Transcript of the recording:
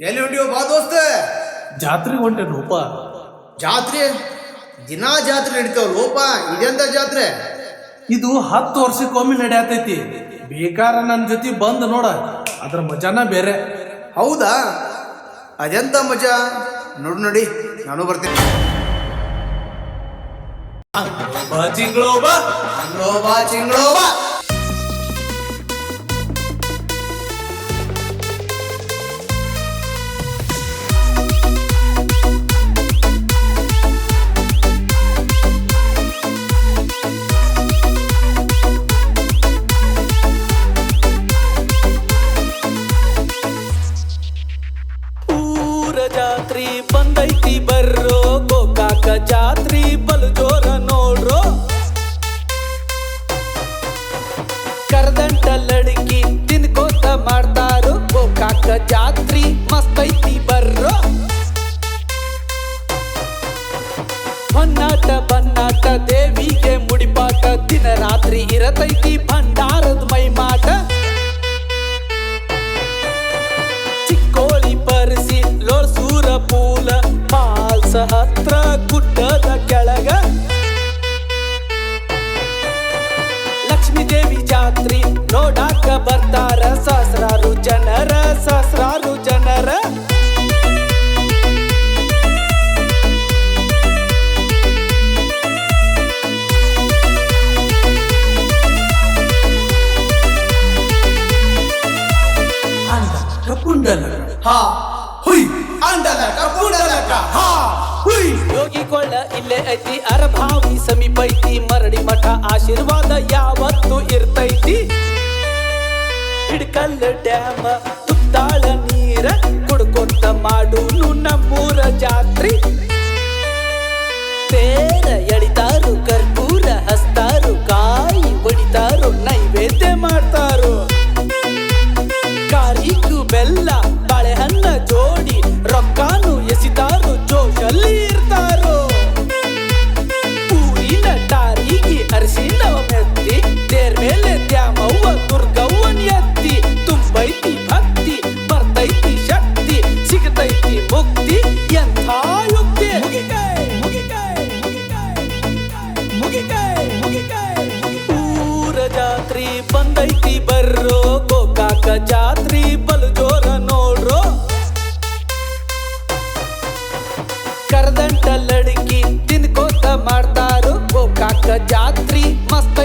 ಎಲ್ಲಿ ಹೊಂಟಿವ ಬಾ ದೋಸ್ತ. ಜಾತ್ರೆ ಹೊಂಟೆ ರೂಪ ಜಾತ್ರೆ ದಿನಾ ಜಾತ್ರೆ ನಡೀತಾವ ಲೋಪ ಇದೆಂತ ಜಾತ್ರೆ? ಇದು ಹತ್ತು ವರ್ಷಕ್ಕೊಮ್ಮೆ ನಡೆಯತೈತಿ. ಬೇಕಾರ ನನ್ನ ಜೊತೆ ಬಂದು ನೋಡ ಅದ್ರ ಮಜಾನ ಬೇರೆ. ಹೌದಾ? ಅದೆಂತ ಮಜಾ? ನೋಡು ನೋಡಿ ನಾನು ಬರ್ತೀನಿ. ಬಾ ಅಂಗ್ಳೋ ಬಾ ಚಿಂಗ್ಳೋ ಬಾ ಕರ್ದಂಟ ಲಡ್ಕಿ ತಿನ್ಕೋತ ಮಾಡ್ತಾರು. ಗೋಕಾಕ ಜಾತ್ರಿ, ಮಸ್ತೈತಿ ಬರ್ರೋ. ಹೊನ್ನಾಟ ಬನ್ನಾಟ ದೇವಿಗೆ ಮುಡಿಪಾಟ. ದಿನ ರಾತ್ರಿ ಇರತೈತಿ ಭಂಡಾರದ ಮೈಮಾಟ ಚಿಕ್ಕೋಳಿ ಪರಿಸಿ ಲೋಳ್ಸೂರ ಪೂಲ ಮಾಲ್ಸ ಹತ್ರ ಗುಡ್ಡದ ಹಾ. ಹುಯ್. ಅಂಡಲಕ ಕೂಡಲಕ ಹಾ. ಹುಯ್. ಯೋಗಿ ಕೊಳ್ಳ ಇಲ್ಲೇ ಐತಿ ಅರಭಾವಿ ಸಮೀಪ ಐತಿ ಮರಡಿ ಮಠ, ಆಶೀರ್ವಾದ ಯಾವತ್ತು ಇರ್ತೈತಿ. ಹಿಡ್ಕಲ್ಲ ಡ್ಯಾಮ ಸಿತಾರು जात्री मस्त